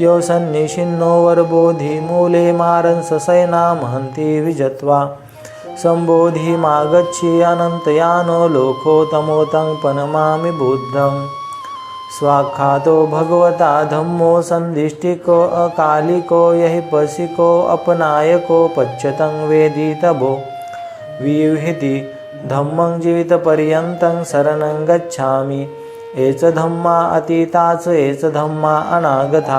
यो सन्निशिन्नो वरबोधिमूले मारन् ससैना महन्ति विजत्वा। सम्बोधिमागच्छि अनन्तयानो तमोतं पनमामि बुद्धं स्वाख्यातो भगवता धम्मो सन्दिष्टिको अकालिको यहि पशिको अपनायको पच्यतं वेदितभो विहिति धम्मं जीवितपर्यन्तं शरणं गच्छामि। एच धम्मा अतीताच एच धम्मा अनागता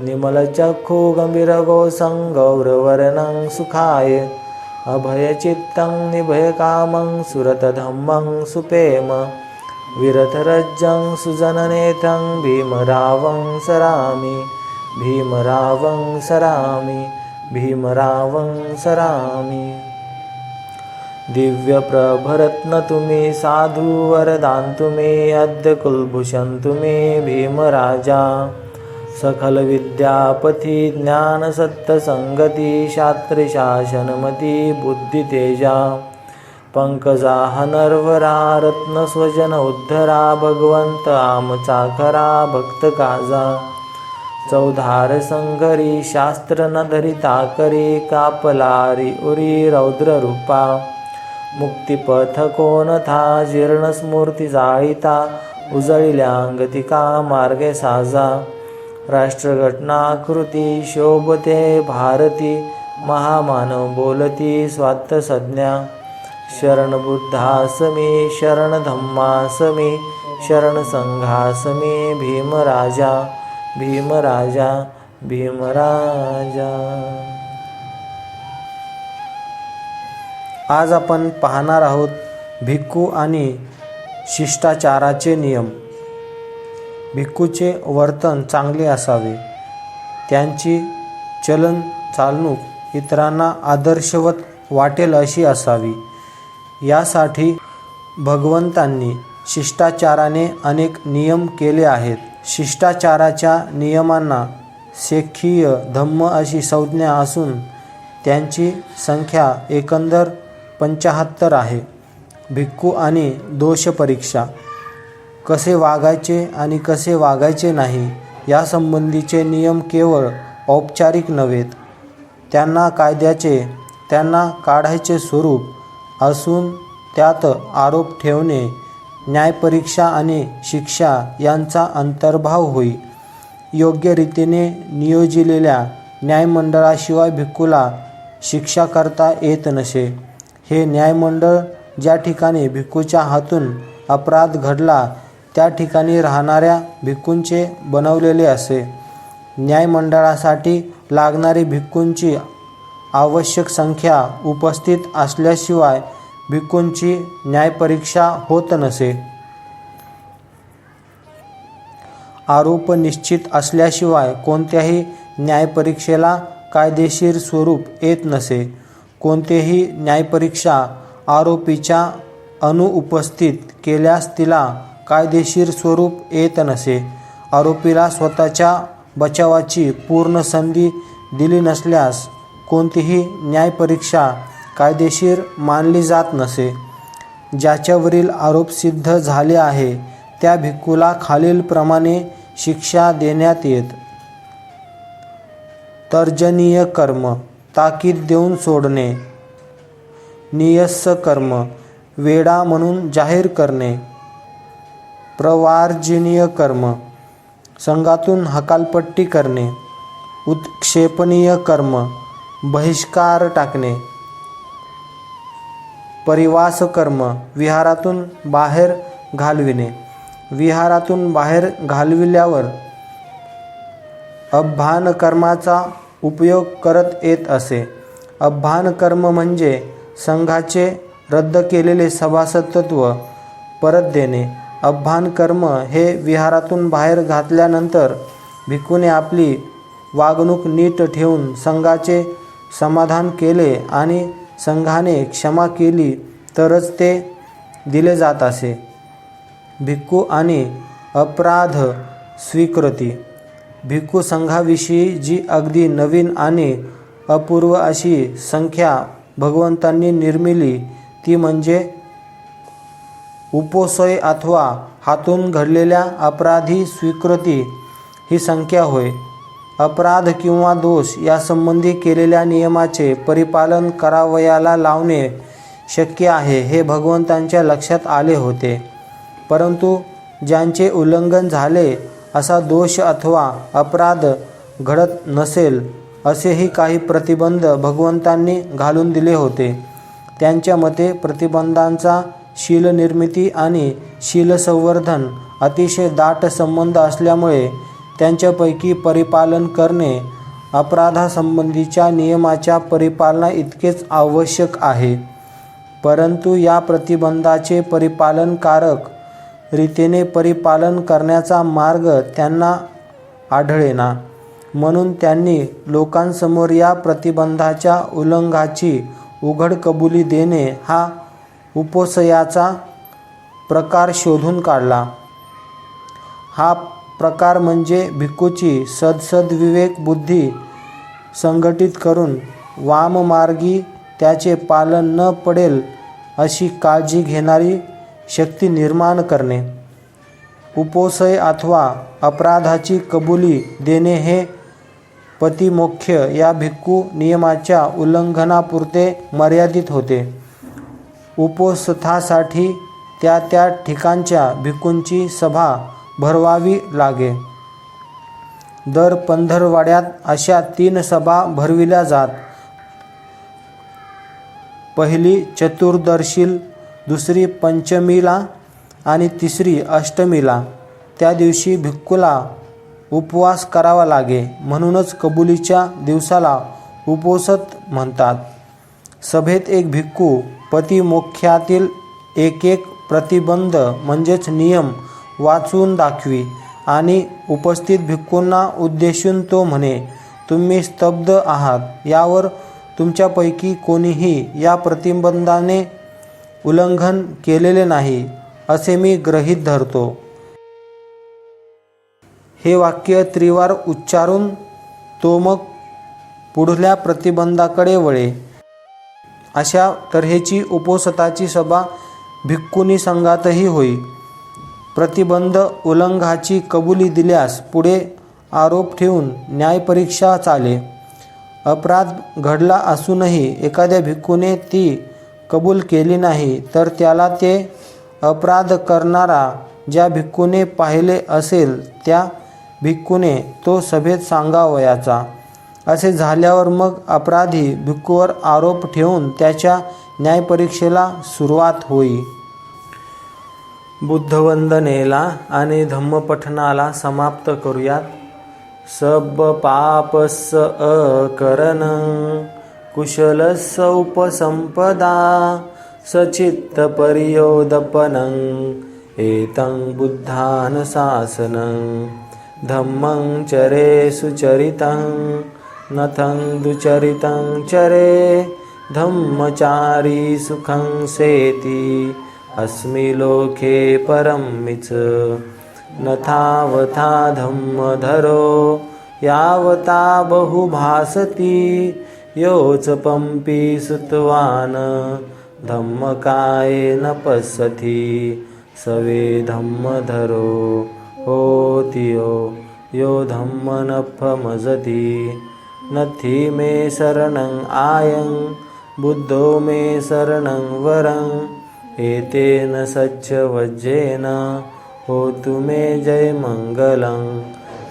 निमलचक्षुगम्भीरगोसं गौरवर्णं सुखाय। अभयचित्तं निभयकामं सुरतधम्मं सुपेम। विरथरज्जं सुजननेतं भीमरावं सरामि। भीमरावं सरामि। भीमरावं सरामि। दिव्यप्रभरत्न तुम्ही साधुवरदान्तु मे अद्य कुलभूषन्तु मे भीमराजा। सकलविद्यापथि ज्ञानसत्तसङ्गति शास्त्रशासनमति बुद्धितेजा पङ्कजाः नर्वरा रत्नस्वजन उद्धरा भगवन्त भक्त भक्तकाजा चौधार संघरी शास्त्र न धरिता करी कापलारी उरी रौद्ररूपा मुक्तिपथ कोणथा जीर्णस्मूर्ती जाळीता उजळिल्यांगतिका मार्गे साजा। राष्ट्रघटनाकृती शोभते भारती महामानव बोलती स्वात्त संज्ञा शरण बुद्धासमी शरण शरण भीमराजा भीमराजा भीमराजा। आज आपण पाहणार आहोत भिक्खू आणि शिष्टाचाराचे नियम। भिक्खूचे वर्तन चांगले असावे. त्यांची चलन चालणूक इतरांना आदर्शवत वाटेल अशी असावी. यासाठी भगवंतांनी शिष्टाचाराने अनेक नियम केले आहेत. शिष्टाचाराच्या नियमांना शेखीय धम्म अशी संज्ञा असून त्यांची संख्या एकंदर पंचाहत्तर आहे. भिक्खू आणि दोषपरीक्षा. कसे वागायचे आणि कसे वागायचे नाही यासंबंधीचे नियम केवळ औपचारिक नव्हेत. त्यांना कायद्याचे त्यांना काढायचे स्वरूप असून त्यात आरोप ठेवणे न्यायपरीक्षा आणि शिक्षा यांचा अंतर्भाव होई योग्य रीतीने नियोजिलेल्या न्यायमंडळाशिवाय भिक्खूला शिक्षा करता येत नसे. हे न्यायमंडळ ज्या ठिकाणी भिक्खूच्या हातून अपराध घडला त्या ठिकाणी राहणाऱ्या भिक्खूंचे बनवलेले असे. न्यायमंडळासाठी लागणारी भिक्खूंची आवश्यक संख्या उपस्थित असल्याशिवाय भिक्खूंची न्यायपरीक्षा होत नसे. आरोप निश्चित असल्याशिवाय कोणत्याही न्यायपरीक्षेला कायदेशीर स्वरूप येत नसे. कोणतेही न्यायपरीक्षा आरोपीच्या अनुपस्थित केल्यास तिला कायदेशीर स्वरूप येत नसे. आरोपीला स्वतःच्या बचावाची पूर्ण संधी दिली नसल्यास कोणतीही न्यायपरीक्षा कायदेशीर मानली जात नसे. ज्याच्यावरील आरोप सिद्ध झाले आहे त्या भिक्खूला खालीलप्रमाणे शिक्षा देण्यात येत. तर्जनीय कर्म ताकीद देऊन सोडणे. नियस्स कर्म वेडा म्हणून जाहीर करणे. प्रवार्जनीय कर्म संघातून हकालपट्टी करणे उत्क्षेपणीय कर्म बहिष्कार टाकणे परिवास कर्म विहारातून बाहेर घालविणे. विहारातून बाहेर घालविल्यावर अभ्भान कर्माचा उपयोग करत येत असे. अभ्भान कर्म म्हणजे संघाचे रद्द केलेले सभासदत्व परत देणे. अभ्यान कर्म हे विहारातून बाहेर घातल्यानंतर भिक्खूने आपली वागणूक नीट ठेवून संघाचे समाधान केले आणि संघाने क्षमा केली तरच ते दिले जात असे. भिक्खू आणि अपराध स्वीकृती. भिक्खू संघाविषयी जी अगदी नवीन आणि अपूर्व अशी संख्या भगवंतांनी निर्मिली ती म्हणजे उपोसय अथवा हातून घडलेल्या अपराधी स्वीकृती ही संख्या होय. अपराध किंवा दोष यासंबंधी केलेल्या नियमाचे परिपालन करावयाला लावणे शक्य आहे हे भगवंतांच्या लक्षात आले होते. परंतु ज्यांचे उल्लंघन झाले असा दोष अथवा अपराध घडत नसेल असेही काही प्रतिबंध भगवंतांनी घालून दिले होते. त्यांच्या मते प्रतिबंधांचा शीलनिर्मिती आणि शीलसंवर्धन अतिशय दाट संबंध असल्यामुळे त्यांच्यापैकी परिपालन करणे अपराधासंबंधीच्या नियमाच्या परिपालना इतकेच आवश्यक आहे. परंतु या प्रतिबंधाचे परिपालनकारक रीतीने परिपालन करण्याचा मार्ग त्यांना आढळेना. म्हणून त्यांनी लोकांसमोर या प्रतिबंधाच्या उल्लंघाची उघड कबुली देणे हा उपोसयाचा प्रकार शोधून काढला. हा प्रकार म्हणजे भिक्खूची सदसद्विवेक बुद्धी संघटित करून वाममार्गी त्याचे पालन न पडेल अशी काळजी घेणारी शक्ती निर्माण करणे. उपोसय अथवा अपराधाची कबुली देणे हे पतिमोख्य या भिक्खू नियमाच्या उल्लंघनापुरते मर्यादित होते. उपोसथासाठी त्या त्या ठिकाणच्या भिक्खूंची सभा भरवावी लागे. दर पंधरवाड्यात अशा तीन सभा भरविल्या जात. पहिली चतुर्दर्शील दुसरी पंचमीला आणि तिसरी अष्टमीला. त्या दिवशी भिक्खूला उपवास करावा लागे म्हणूनच कबुलीच्या दिवसाला उपोसत म्हणतात. सभेत एक भिक्खू पतिमोख्यातील एक एक प्रतिबंध म्हणजेच नियम वाचून दाखवी आणि उपस्थित भिक्खूंना उद्देशून तो म्हणे तुम्ही स्तब्ध आहात. यावर तुमच्यापैकी कोणीही या प्रतिबंधाने उल्लंघन केलेले नाही असे मी ग्रहीत धरतो. हे वाक्य त्रिवार उच्चारून तो मग पुढल्या प्रतिबंधाकडे वळे. अशा तऱ्हेची उपोसताची सभा भिक्कुनी संघातही होई. प्रतिबंध उल्लंघाची कबुली दिल्यास पुढे आरोप ठेवून न्यायपरीक्षा चाले. अपराध घडला असूनही एखाद्या भिक्खूने ती कबूल केली नाही तर त्याला ते अपराध करणारा ज्या भिक्खूने पाहिले असेल त्या भिक्खूने तो सभेत सांगावयाचा. असे झाल्यावर मग अपराधी भिक्खूवर आरोप ठेवून त्याच्या न्यायपरीक्षेला सुरुवात होई. बुद्धवंदनेला आणि धम्मपठनाला समाप्त करूयात. सब पापस अकरण कुशलस उपसंपदा सचित्त परियोदपनं एतं बुद्धानुशासनं धम्मं चरे सुचरितं नथं दुचरितं चरे धम्मचारी सुखं सेति अस्मि लोके परं मिच नथावथा धम्मधरो यावता बहुभासति योच पंपी सुतवान् न पश्यति सवे धम्मधरो होतियो यो धम्मनफमजति नथि मे शरणं आयं बुद्धो मे शरणं वरं। एतेन सच्चवज्जेन होतु मे जयमङ्गलं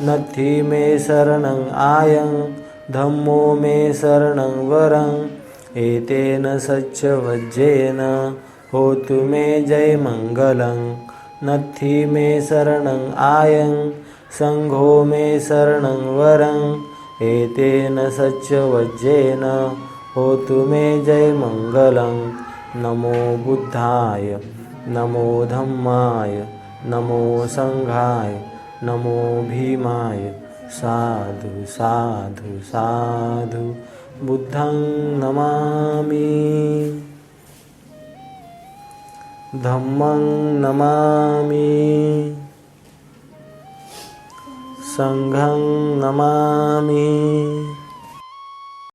नथि मे शरणं आयं धम्मो मे शरणं वरं। एतेन सच्चवज्जेन होतु मे जयमङ्गलं नथि मे शरणं आयं सङ्घो मे शरणं वरं एतेन सच्चवज्जेन होतु मे जयमङ्गलं नमो बुद्धाय नमो धम्माय नमो सङ्घाय नमो भीमाय। साधु साधु साधु बुद्धं नमामि। धम्मं नमामि सङ्घं नमामि।